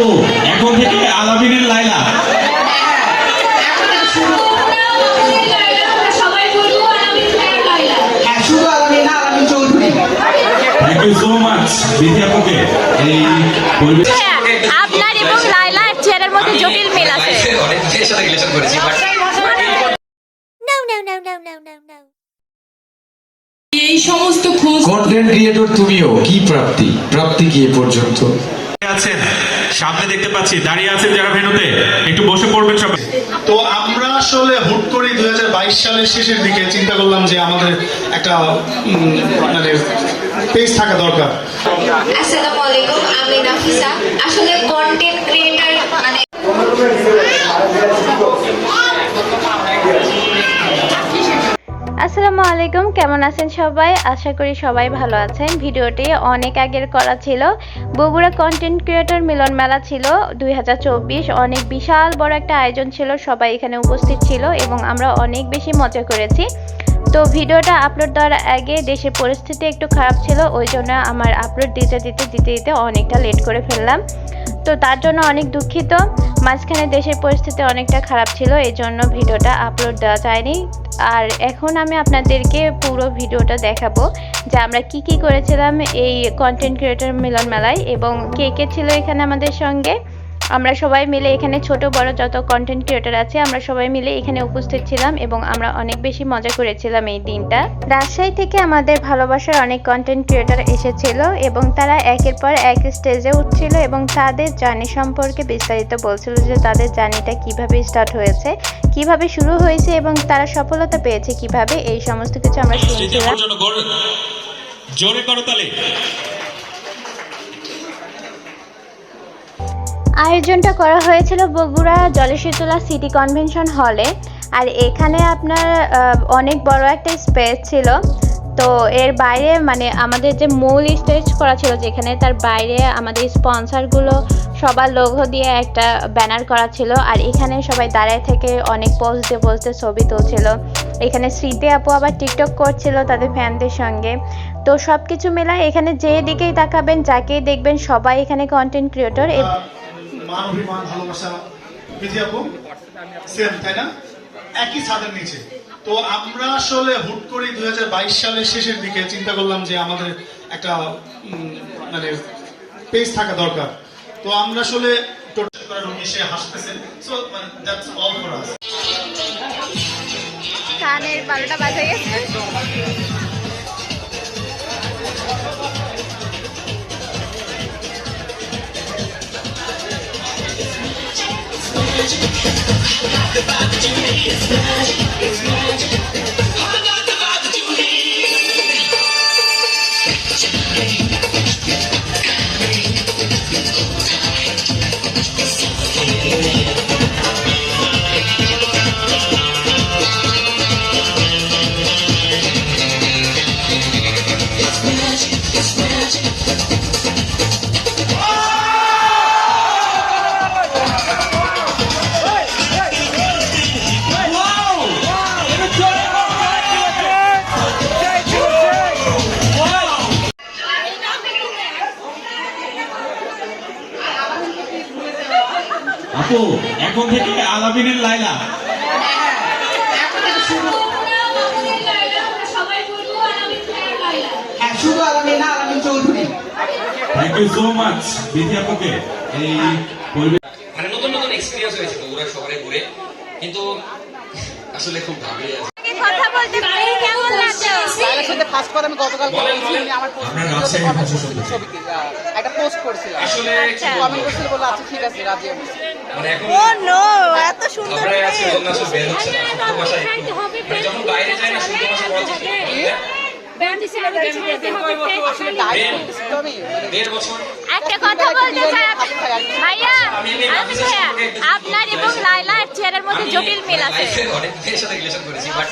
আপু এখন থেকে আলামিনের লাইলা। হ্যাঁ এই আপনার এবং লাইলার চেহারার মধ্যে জটিল মিল আছে। অনেক মেয়ের সাথে রিলেশন করেছি but No, no, no, no, no, no, no. এই সমস্ত খোঁজ কন্টেন্ট ক্রিয়েটর তুমিও কি প্রাপ্তি? প্রাপ্তি কি এ পর্যন্ত? আছেন? সামনে দেখতে পাচ্ছি দাঁড়িয়ে আছেন যারা ভেনুতে? একটু বসে পড়বেন সবাই। তো আমরা আসলে হুট করে দুই হাজার বাইশ সালের শেষের দিকে চিন্তা করলাম যে আমাদের একটা মানে পেজ থাকা দরকার। আসসালামু আলাইকুম আমি নাফিসা। আসলে কন্টেন্ট ক্রিয়েটার মানে আসসালামু আলাইকুম, কেমন আছেন সবাই? আশা করি সবাই ভালো আছেন। ভিডিওটি অনেক আগের করা ছিল। বগুড়া কন্টেন্ট ক্রিয়েটর মিলন মেলা ছিল। দুই হাজার চব্বিশ অনেক বিশাল বড় একটা আয়োজন ছিল। সবাই এখানে উপস্থিত ছিল এবং আমরা অনেক বেশি মজা করেছি। তো ভিডিওটা আপলোড দেওয়ার আগে দেশের পরিস্থিতি একটু খারাপ ছিল, ওই জন্য আমার আপলোড দিতে দিতে দিতে দিতে অনেকটা লেট করে ফেললাম। তো তার জন্য অনেক দুঃখিত। মাঝখানে দেশের পরিস্থিতি অনেকটা খারাপ ছিল এই জন্য ভিডিওটা আপলোড দেওয়া যায়নি। আর এখন আমি আপনাদেরকে পুরো ভিডিওটা দেখাবো যে আমরা কি কি করেছিলাম এই কন্টেন্ট ক্রিয়েটর মিলন মেলায় এবং কে কে ছিল এখানে আমাদের সঙ্গে। আমরা সবাই মিলে এখানে ছোট বড় যত কন্টেন্ট ক্রিয়েটার আছে আমরা সবাই মিলে এখানে উপস্থিত ছিলাম এবং আমরা অনেক বেশি মজা করেছিলাম এই দিনটা। রাজশাহী থেকে আমাদের ভালোবাসার অনেক কন্টেন্ট ক্রিয়েটার এসেছিল এবং তারা একের পর এক স্টেজে উঠছিল এবং তাদের জার্নি সম্পর্কে বিস্তারিত বলছিল যে তাদের জার্নিটা কীভাবে স্টার্ট হয়েছে কীভাবে শুরু হয়েছে এবং তারা সফলতা পেয়েছে কীভাবে এই সমস্ত কিছু আমরা শুনছিলাম। জোরে আয়োজনটা করা হয়েছিল বগুড়া জলশীতলা সিটি কনভেনশন হলে। আর এখানে আপনার অনেক বড় একটা স্পেস ছিল। তো এর বাইরে মানে আমাদের যে মূল স্টেজ করা ছিল, যেখানে তার বাইরে আমাদের স্পন্সরগুলো সবার লোগো দিয়ে একটা ব্যানার করা ছিল। আর এখানে সবাই দাঁড়ায় থেকে অনেক পোজ দিয়ে বলতে ছবি তুলছিল। এখানে স্মৃতি আপু আবার টিকটক করছিল তাদের ফ্যানদের সঙ্গে। তো সব কিছু মেলায় এখানে যে দিকেই তাকাবেন, যাকেই দেখবেন, সবাই এখানে কন্টেন্ট ক্রিয়েটর মান অভিমান ভালোবাসা বিধি আপু সেম তাই না? একই ছাদের নিচে। তো আমরা আসলে হুট করে দু হাজার বাইশ সালের শেষের দিকে চিন্তা করলাম যে আমাদের একটা মানে পেজ থাকা দরকার। তো আমরা আসলে টোটাল করে রুমে এসে হাসতেছেন so that's all for us কানের বারোটা বাজে গেছে। magic. Not the vibe you need. It's magic. It's magic. থেকে আলামিনের লাইলা। সবাই হ্যাঁ শুধু আলামিন না Alamin Chowdhury. Thank you so much Bidhi আপুকে। এই মানে নতুন নতুন এক্সপিরিয়েন্স হয়েছে শহরে ঘুরে। কিন্তু আসলে খুব ভাবে আছে। কথা বলতে পারি কেমন লাগছে তার সাথে ফার্স্ট কথা আমি গতকাল বলেছি আমার পোস্ট। ছবিতে একটা পোস্ট করছিলাম আসলে কমেন্ট? করছিল বলে আচ্ছা ঠিক আছে রাজি আমি মানে ও নো এত সুন্দর মানে যখন বাইরে যায় না শুদ্ধ ভাষা পড়ার চেষ্টা করি আসলে ডাইরেক্ট করতেছি তো আমি মানে দেড় বছর একটা কথা বলতে চাই ভাইয়া আমি ভাইয়া আপনার এবং লাইলার চেহারার মধ্যে জটিল মিল আছে। অনেক মেয়ের সাথে রিলেশন করেছি বাট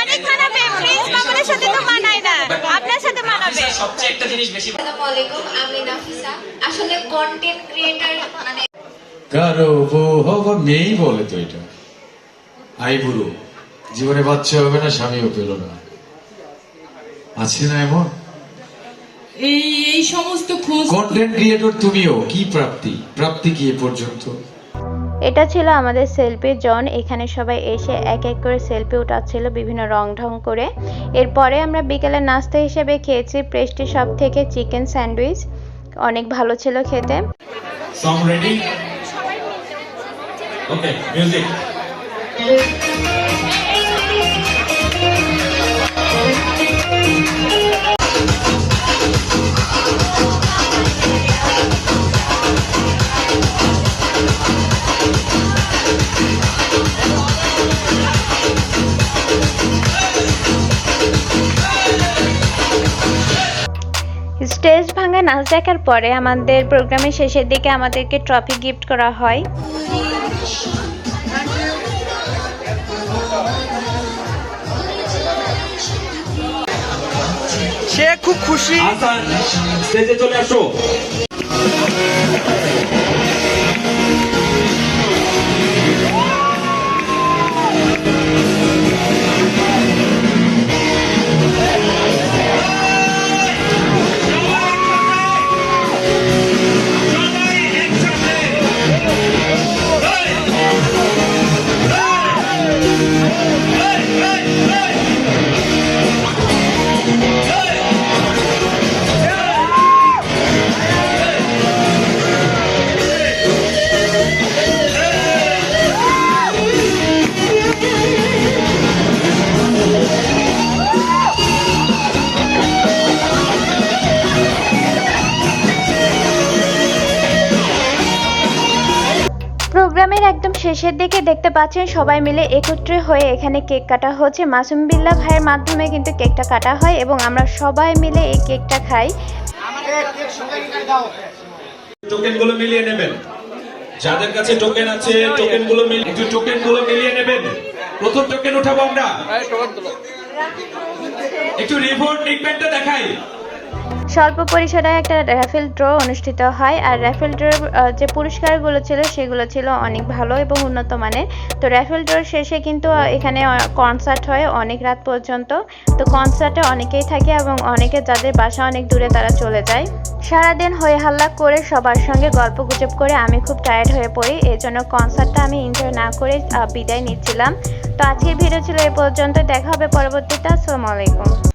অনেক মানাবে প্রিন্স মামুনের সাথে তো মানায় না। আপনার সাথে মানাবে। সবচেয়ে একটা জিনিস বেশি আসসালামু আলাইকুম আমি নাফিসা। আসলে কন্টেন্ট ক্রিয়েটার মানে কারও বউ মেয়েই বলে তো এটা। আই বুড়ো জীবনে বাচ্চা হবে না স্বামীও পেল না। আছে না এমন? এই এই সমস্ত খোঁজ কন্টেন্ট ক্রিয়েটর তুমিও কি প্রাপ্তি? প্রাপ্তি কি এ পর্যন্ত? এটা ছিল আমাদের সেলফি জন এখানে সবাই এসে এক এক করে সেলফি উঠাচ্ছিল বিভিন্ন রং ঢং করে। এরপরে আমরা বিকেলে নাস্তা হিসেবে খেয়েছি প্রেস্টি সব থেকে চিকেন স্যান্ডউইচ অনেক ভালো ছিল খেতে। ওকে মিউজিক ভাঙা নাচ দেখার পরে আমাদের প্রোগ্রামের শেষের দিকে আমাদেরকে ট্রফি গিফট করা হয়। সে খুব খুশি। স্টেজে চলে আসো। প্রোগ্রামের একদম শেষের দিকে দেখতে পাচ্ছেন সবাই মিলে একত্রে হয়ে এখানে কেক কাটা হচ্ছে। মাসুম বিল্লা ভাইয়ের মাধ্যমে কিন্তু কেকটা কাটা হয় এবং আমরা সবাই মিলে এই কেকটা খাই। টোকেনগুলো মিলিয়ে নেবেন। যাদের কাছে টোকেন আছে টোকেনগুলো একটু টোকেনগুলো মিলিয়ে নেবেন। প্রথম টোকেন উঠাবো আমরা। একটু রিপোর্ট লিখবেনটা দেখাই। স্বল্প পরিসরে একটা র্যাফেল ড্র অনুষ্ঠিত হয়। আর র্যাফেল ড্রর যে পুরস্কারগুলো ছিল, সেগুলো ছিল অনেক ভালো এবং উন্নত মানের। তো র্যাফেল ড্রর শেষে কিন্তু এখানে কনসার্ট হয় অনেক রাত পর্যন্ত। তো কনসার্টে অনেকেই থাকে এবং অনেকে যাদের বাসা অনেক দূরে তারা চলে যায়। সারাদিন হয়ে হাল্লা করে সবার সঙ্গে গল্প গুজব করে আমি খুব টায়ার্ড হয়ে পড়ি। এই জন্য কনসার্টটা আমি এনজয় না করে বিদায় নিচ্ছিলাম। তো আজকের ভিডিও ছিল এই পর্যন্ত। দেখা হবে পরবর্তীতে। আসসালামু আলাইকুম।